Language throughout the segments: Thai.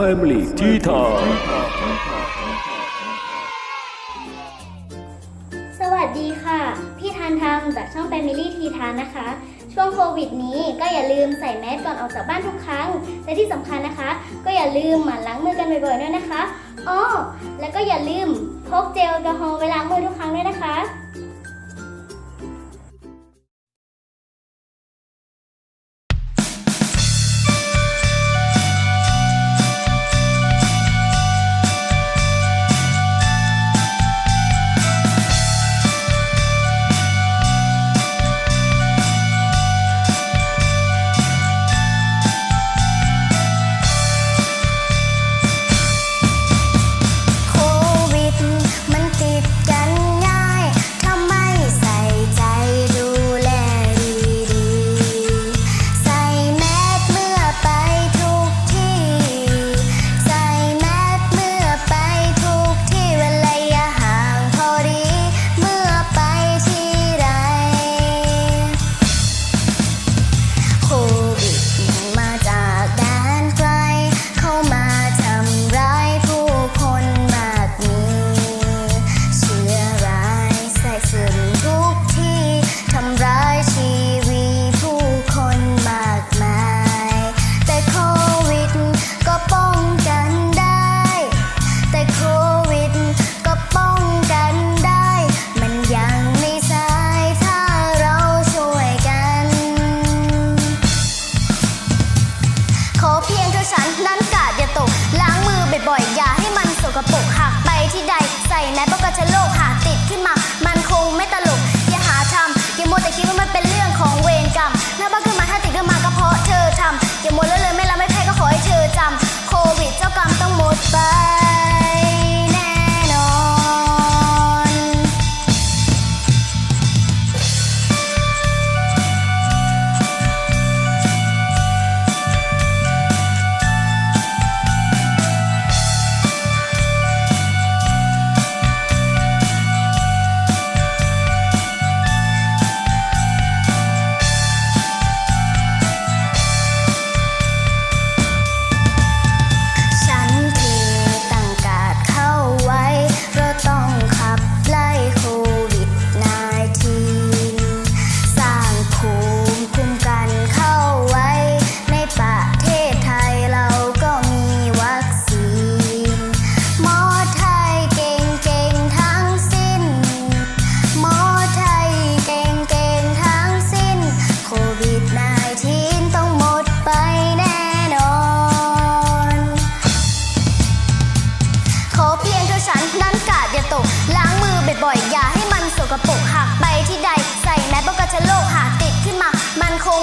Family Tea Time สวัสดีค่ะ พี่ทานทำจากช่อง Family Tea Time นะคะ ช่วงโควิดนี้ก็อย่าลืมใส่แมสก่อนออกจากบ้านทุกครั้ง และที่สำคัญนะคะ ก็อย่าลืมหมั่นล้างมือกันบ่อยๆด้วยนะคะอ๋อแล้วก็อย่าลืมพกเจลแอลกอฮอล์ไว้ล้างมือทุกครั้งด้วยนะคะ voy, ya.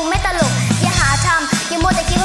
งไม่ตลก อย่าหาทำอย่ามัวแต่คิด